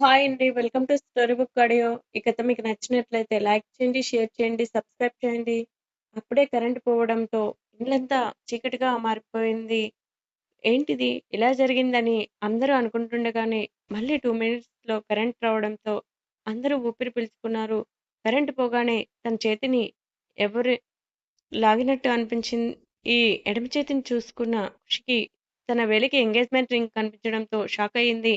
Hi అండి. Welcome to story book audio. ఈ కథ మీకు నచ్చినట్లయితే లైక్ చేయండి, షేర్ చేయండి, సబ్స్క్రైబ్ చేయండి. అప్పుడే కరెంట్ పోవడంతో ఇల్లంతా చీకటిగా మారిపోయింది. ఏంటిది ఇలా జరిగిందని అందరూ అనుకుంటుండగానే మళ్ళీ టూ మినిట్స్‌లో కరెంట్ రావడంతో అందరూ ఊపిరి పీల్చుకున్నారు. కరెంట్ పోగానే తన చేతిని ఎవరు లాగినట్టు అనిపించింది. ఈ ఎడమ చేతిని చూసుకున్న ఖుషికి తన వేలికి ఎంగేజ్‌మెంట్ రింగ్ కనిపించడంతో షాక్ అయ్యింది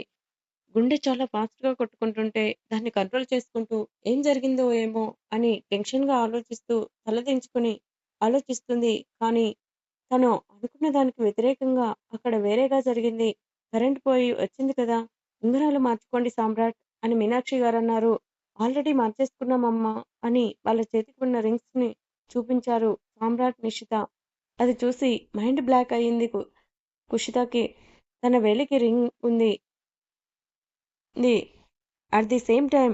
గుండె చాలా ఫాస్ట్‌గా కొట్టుకుంటుంటే దాన్ని కంట్రోల్ చేసుకుంటూ ఏం జరిగిందో ఏమో అని టెన్షన్‌గా ఆలోచిస్తూ తలదించుకుని ఆలోచిస్తుంది. కానీ తను అనుకున్న దానికి వ్యతిరేకంగా అక్కడ వేరేగా జరిగింది. కరెంట్ పోయి వచ్చింది కదా! ఉంగరాలు మార్చుకోండి సామ్రాట్ అని మీనాక్షి గారన్నారు. ఆల్రెడీ మార్చేసుకున్నామమ్మా అని వాళ్ళ చేతికి ఉన్న రింగ్స్‌ని చూపించారు సామ్రాట్, నిషిత. అది చూసి మైండ్ బ్లాక్ అయింది కు కుషితకి. తన వేలికి రింగ్ ఉంది. The at the same time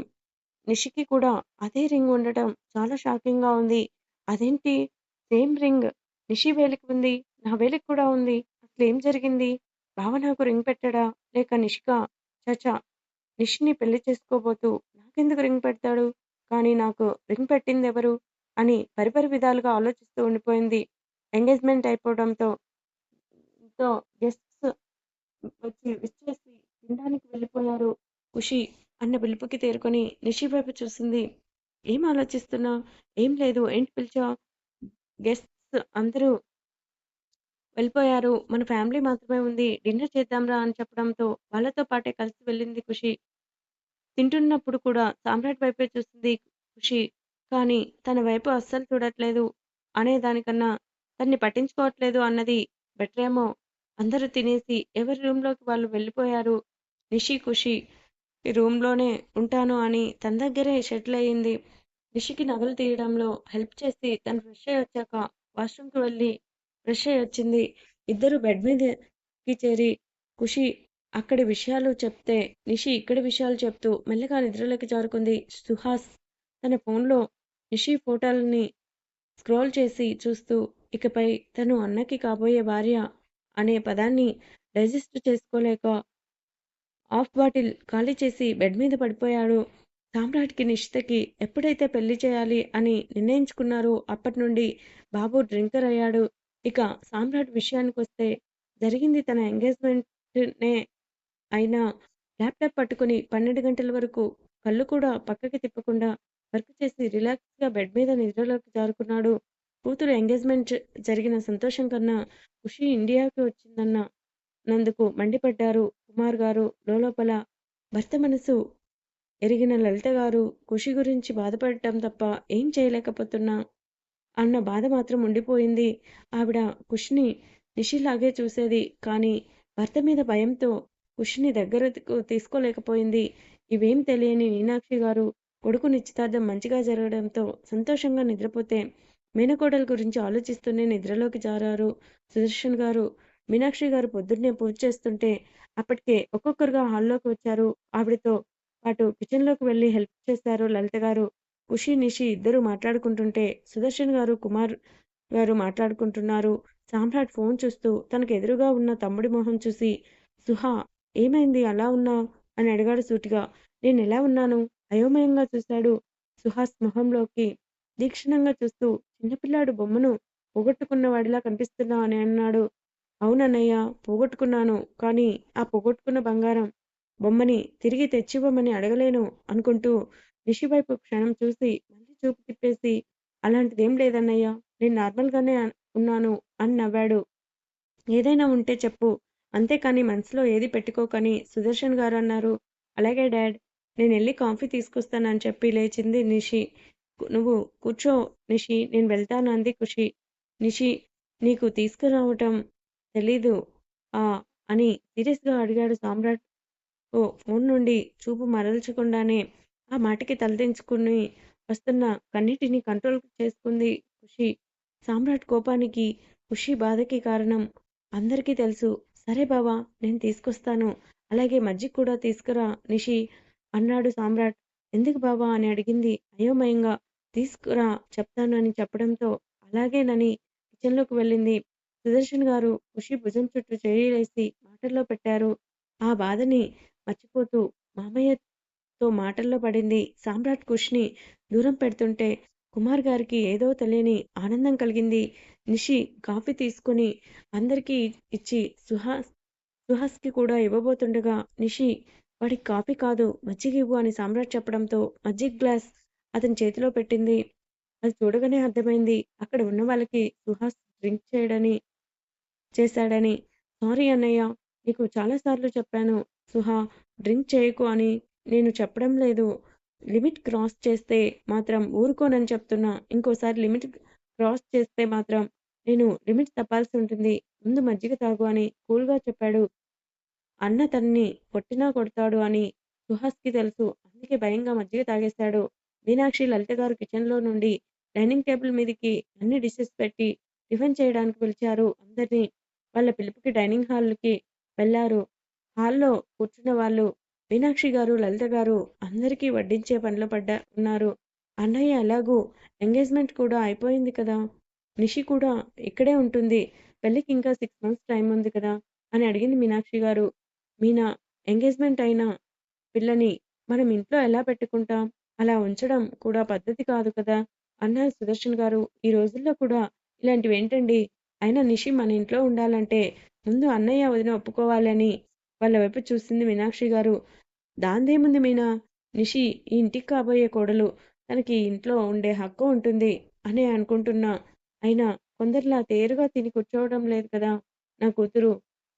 నిషికి కూడా అదే రింగ్ ఉండటం చాలా షాకింగ్‌గా ఉంది. అదేంటి సేమ్ రింగ్ నిషి వేలికి ఉంది. నా వేలికి కూడా ఉంది. అసలు ఏం జరిగింది? బావ నాకు రింగ్ పెట్టాడా? లేక నిషిక చచా నిషిని పెళ్ళి చేసుకోబోతూ నాకెందుకు రింగ్ పెడతాడు? కానీ నాకు రింగ్ పెట్టింది ఎవరు అని పరిపరి విధాలుగా ఆలోచిస్తూ ఉండిపోయింది. ఎంగేజ్‌మెంట్ అయిపోవడంతో గెస్ట్స్ వచ్చి విచ్చేసి తినడానికి వెళ్ళిపోయారు. ఖుషి అన్న పిలుపుకి తేరుకొని నిషి వైపు చూసింది. ఏం ఆలోచిస్తున్నా ఏం లేదు. ఏంటి పిలిచా గెస్ట్స్ అందరూ వెళ్ళిపోయారు. మన ఫ్యామిలీ మాత్రమే ఉంది. డిన్నర్ చేద్దాంరా అని చెప్పడంతో వాళ్ళతో పాటే కలిసి వెళ్ళింది ఖుషి. తింటున్నప్పుడు కూడా సామ్రాట్ వైపే చూసింది ఖుషి. కానీ తన వైపు అస్సలు చూడట్లేదు అనే దానికన్నా తన్ని పట్టించుకోవట్లేదు అన్నది బెటరేమో. అందరూ తినేసి ఎవరి రూమ్‌లోకి వాళ్ళు వెళ్ళిపోయారు. నిషి, ఖుషి ఈ రూమ్‌లోనే ఉంటాను అని తన దగ్గరే షెటిల్ అయింది. నిషికి నగలు తీయడంలో హెల్ప్ చేసి తను ఫ్రెష్ అయ్యి వచ్చాక వాష్‌రూమ్‌కి వెళ్ళి ఫ్రెష్ అయ్యి వచ్చింది. ఇద్దరు బెడ్ మీదకి చేరి ఖుషి అక్కడి విషయాలు చెప్తే నిషి ఇక్కడి విషయాలు చెప్తూ మెల్లగా నిద్రలోకి జారుకుంది. సుహాస్ తన ఫోన్‌లో నిషి ఫోటోలని స్క్రోల్ చేసి చూస్తూ ఇకపై తను అన్నకి కాబోయే భార్య అనే పదాన్ని డైజెస్ట్ చేసుకోలేక హాఫ్ బాటిల్ ఖాళీ చేసి బెడ్ మీద పడిపోయాడు. సామ్రాట్‌కి, నిషితకి ఎప్పుడైతే పెళ్ళి చేయాలి అని నిర్ణయించుకున్నారో అప్పటి నుండి బాబు డ్రింకర్ అయ్యాడు. ఇక సామ్రాట్ విషయానికి వస్తే జరిగింది తన ఎంగేజ్‌మెంట్‌నే అయినా ల్యాప్‌టాప్ పట్టుకుని 12 గంటల వరకు కళ్ళు కూడా పక్కకి తిప్పకుండా వర్క్ చేసి రిలాక్స్‌గా బెడ్ మీద నిద్రలోకి జారుకున్నాడు. కూతురు ఎంగేజ్‌మెంట్ జరిగిన సంతోషం కన్నా ఖుషి ఇండియాకి వచ్చిందన్న నందుకు మండిపడ్డారు కుమార్ గారు లోలోపల. భర్త మనసు ఎరిగిన లలిత గారు ఖుషి గురించి బాధపడటం తప్ప ఏం చేయలేకపోతున్నా అన్న బాధ మాత్రం ఉండిపోయింది. ఆవిడ ఖుషిని నిషిలాగే చూసేది. కానీ భర్త మీద భయంతో కుష్ని దగ్గరకు తీసుకోలేకపోయింది. ఇవేం తెలియని మీనాక్షి గారు కొడుకు నిశ్చితార్థం మంచిగా జరగడంతో సంతోషంగా నిద్రపోతే మేనకోడల గురించి ఆలోచిస్తూనే నిద్రలోకి జారారు సుదర్శన్ గారు. మీనాక్షి గారు పొద్దున్నే పూజ చేస్తుంటే అప్పటికే ఒక్కొక్కరుగా హాల్లోకి వచ్చారు. ఆవిడతో పాటు కిచెన్‌లోకి వెళ్ళి హెల్ప్ చేశారు లలిత గారు. ఖుషి, నిషి ఇద్దరు మాట్లాడుకుంటుంటే సుదర్శన్ గారు, కుమార్ గారు మాట్లాడుకుంటున్నారు. సామ్రాట్ ఫోన్ చూస్తూ తనకు ఎదురుగా ఉన్న తమ్ముడి మొహం చూసి సుహా ఏమైంది అలా ఉన్నా అని అడిగాడు సూటిగా. నేను ఎలా ఉన్నాను? అయోమయంగా చూశాడు సుహాస్ మొహంలోకి. దీక్షణంగా చూస్తూ చిన్నపిల్లాడు బొమ్మను పోగొట్టుకున్నవాడిలా కనిపిస్తున్నావు అని అన్నాడు. అవునన్నయ్య పోగొట్టుకున్నాను. కానీ ఆ పోగొట్టుకున్న బంగారం బొమ్మని తిరిగి తెచ్చివ్వమని అడగలేను అనుకుంటూ నిషి వైపు క్షణం చూసి మళ్ళీ చూపు తిప్పేసి అలాంటిదేం లేదన్నయ్య. నేను నార్మల్‌గానే ఉన్నాను అని నవ్వాడు. ఏదైనా ఉంటే చెప్పు. అంతేకాని మనసులో ఏది పెట్టుకోకని సుదర్శన్ గారు అన్నారు. అలాగే డాడ్. నేను వెళ్ళి కాఫీ తీసుకొస్తాను అని చెప్పి లేచింది నిషి. నువ్వు కూర్చో నిషి నేను వెళ్తాను అంది ఖుషి. నిషి నీకు తీసుకురావటం తెలీదు ఆ అని సీరియస్‌గా అడిగాడు సామ్రాట్ ఓ ఫోన్ నుండి చూపు మరల్చకుండానే. ఆ మాటకి తలదించుకుని వస్తున్న కన్నిటిని కంట్రోల్ చేసుకుంది ఖుషి. సామ్రాట్ కోపానికి, ఖుషి బాధకి కారణం అందరికీ తెలుసు. సరే బావా నేను తీసుకొస్తాను. అలాగే మజ్జిగ కూడా తీసుకురా నిషి అన్నాడు సామ్రాట్. ఎందుకు బావా అని అడిగింది అయోమయంగా. తీసుకురా చెప్తాను అని చెప్పడంతో అలాగేనని కిచెన్‌లోకి వెళ్ళింది. సుదర్శన్ గారు ఖుషి భుజం చుట్టూ చెయ్యిలేసి మాటల్లో పెట్టారు. ఆ బాధని మర్చిపోతూ మామయ్య తో మాటల్లో పడింది. సామ్రాట్ ఖుష్‌ని దూరం పెడుతుంటే కుమార్ గారికి ఏదో తెలియని ఆనందం కలిగింది. నిషి కాఫీ తీసుకొని అందరికీ ఇచ్చి సుహాస్ సుహాస్‌కి కూడా ఇవ్వబోతుండగా నిషి వాడికి కాఫీ కాదు మజ్జిగ ఇవ్వు అని సామ్రాట్ చెప్పడంతో మజ్జిగ గ్లాస్ అతని చేతిలో పెట్టింది. అది చూడగానే అర్థమైంది. అక్కడ ఉన్న వాళ్ళకి సుహాస్ డ్రింక్ చేయడని చేశాడని. సారీ అన్నయ్య. నీకు చాలా సార్లు చెప్పాను సుహా డ్రింక్ చేయకు అని. నేను చెప్పడం లేదు. లిమిట్ క్రాస్ చేస్తే మాత్రం ఊరుకోనని చెప్తున్నా. ఇంకోసారి లిమిట్ క్రాస్ చేస్తే మాత్రం నేను లిమిట్ తప్పాల్సి ఉంటుంది. ముందు మజ్జిగ తాగు అని కూల్‌గా చెప్పాడు. అన్న తన్ని కొట్టినా కొడతాడు అని సుహాస్‌కి తెలుసు. అందుకే భయంగా మజ్జిగ తాగేశాడు. మీనాక్షి, లలిత గారు కిచెన్‌లో నుండి డైనింగ్ టేబుల్ మీదకి అన్ని డిషెస్ పెట్టి టిఫిన్ చేయడానికి పిలిచారు అందరినీ. వాళ్ళ పిలుపుకి డైనింగ్ హాల్‌కి వెళ్ళారు. హాల్‌లో కూర్చున్న వాళ్ళు మీనాక్షి గారు, లలిత గారు అందరికీ వడ్డించే పనిలో పడ్డా ఉన్నారు. అన్నయ్య ఎలాగూ ఎంగేజ్‌మెంట్ కూడా అయిపోయింది కదా! నిషి కూడా ఇక్కడే ఉంటుంది. పెళ్ళికి ఇంకా సిక్స్ మంత్స్ టైం ఉంది కదా! అని అడిగింది మీనాక్షి గారు. మీనా ఎంగేజ్‌మెంట్ అయిన పిల్లని మనం ఇంట్లో ఎలా పెట్టుకుంటాం? అలా ఉంచడం కూడా పద్ధతి కాదు కదా! అన్నారు సుదర్శన్ గారు. ఈ రోజుల్లో కూడా ఇలాంటివి ఏంటండి అయినా నిషి మన ఇంట్లో ఉండాలంటే ముందు అన్నయ్య, వదిన ఒప్పుకోవాలని వాళ్ళ వైపు చూసింది మీనాక్షి గారు. దాందేముంది మీనా? నిషి ఈ ఇంటికి కాబోయే కోడలు. తనకి ఇంట్లో ఉండే హక్కు ఉంటుంది అని అనుకుంటున్నా. అయినా కొందరిలా తేరుగా తిని కూర్చోవడం లేదు కదా! నా కూతురు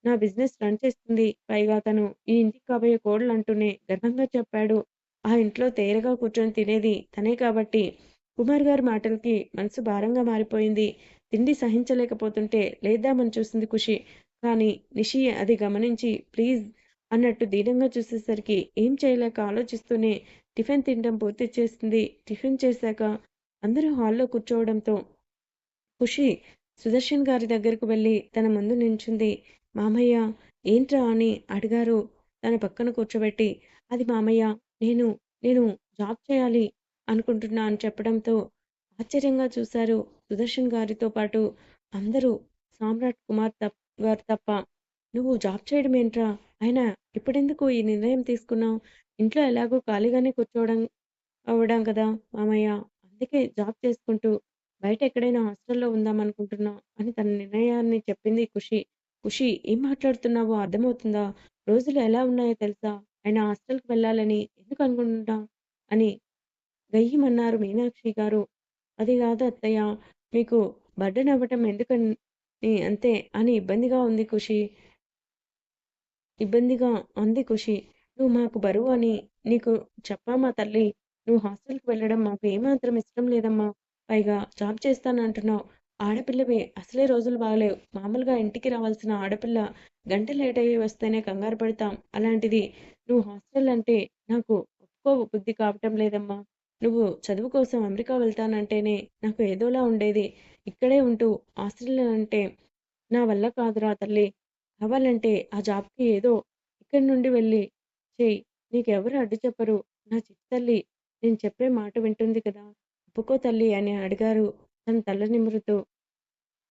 నా బిజినెస్ రన్ చేస్తుంది. పైగా తను ఈ ఇంటికి కాబోయే కోడలు అంటూనే గర్వంగా చెప్పాడు. ఆ ఇంట్లో తేరగా కూర్చొని తినేది తనే కాబట్టి కుమార్ గారి మాటలకి మనసు భారంగా మారిపోయింది. తిండి సహించలేకపోతుంటే లేద్దామని చూసింది ఖుషి. కానీ నిషి అది గమనించి ప్లీజ్ అన్నట్టు దీనంగా చూసేసరికి ఏం చేయలేక ఆలోచిస్తూనే టిఫిన్ తినడం పూర్తి చేసింది. టిఫిన్ చేశాక అందరూ హాల్లో కూర్చోవడంతో ఖుషి సుదర్శన్ గారి దగ్గరకు వెళ్ళి తన ముందు నించుంది. మామయ్య ఏంట్రా అని అడిగారు తన పక్కన కూర్చోబెట్టి. అది మామయ్య నేను నేను జాబ్ చేయాలి అనుకుంటున్నా అని చెప్పడంతో ఆశ్చర్యంగా చూశారు సుదర్శన్ గారితో పాటు అందరూ సామ్రాట్ కుమార్ తప్ గారు తప్ప. నువ్వు జాబ్ చేయడం ఏంట్రా? ఆయన ఇప్పుడెందుకు ఈ నిర్ణయం తీసుకున్నావు? ఇంట్లో ఎలాగో ఖాళీగానే కూర్చోవడం అవ్వడం కదా మామయ్య. అందుకే జాబ్ చేసుకుంటూ బయట ఎక్కడైనా హాస్టల్‌లో ఉందామనుకుంటున్నా అని తన నిర్ణయాన్ని చెప్పింది ఖుషి. ఖుషి ఏం మాట్లాడుతున్నావో అర్థమవుతుందా? రోజులు ఎలా ఉన్నాయో తెలుసా? ఆయన హాస్టల్‌కి వెళ్ళాలని ఎందుకు అనుకుంటున్నా అని గయ్యమన్నారు మీనాక్షి గారు. అది కాదు అత్తయ్య. మీకు బర్డెన్ అవ్వటం ఎందుకని అంతే అని ఇబ్బందిగా ఉంది ఖుషి. ఇబ్బందిగా అంది ఖుషి. నువ్వు మాకు బరువు అని నీకు చెప్పామా తల్లి నువ్వు హాస్టల్‌కి వెళ్ళడం మాకు ఏమాత్రం ఇష్టం లేదమ్మా. పైగా జాబ్ చేస్తానంటున్నావు. ఆడపిల్లవి అసలే రోజులు బాగలేవు మామూలుగా ఇంటికి రావాల్సిన ఆడపిల్ల గంట లేట్ అయ్యి వస్తేనే కంగారు పడతాం. అలాంటిది నువ్వు హాస్టల్ అంటే నాకు ఒప్పుకో బుద్ధి కావటం లేదమ్మా. నువ్వు చదువు కోసం అమెరికా వెళ్తానంటేనే నాకు ఏదోలా ఉండేది. ఇక్కడే ఉంటూ ఆస్ట్రేలియా అంటే నా వల్ల కాదురా తల్లి కావాలంటే ఆ జాబ్‌కి ఏదో ఇక్కడి నుండి వెళ్ళి చెయ్యి. నీకెవరు అడ్డు చెప్పరు. నా చిట్టి తల్లి నేను చెప్పే మాట వింటుంది కదా! ఒప్పుకో తల్లి అని అడిగారు తన తల నిమురుతూ.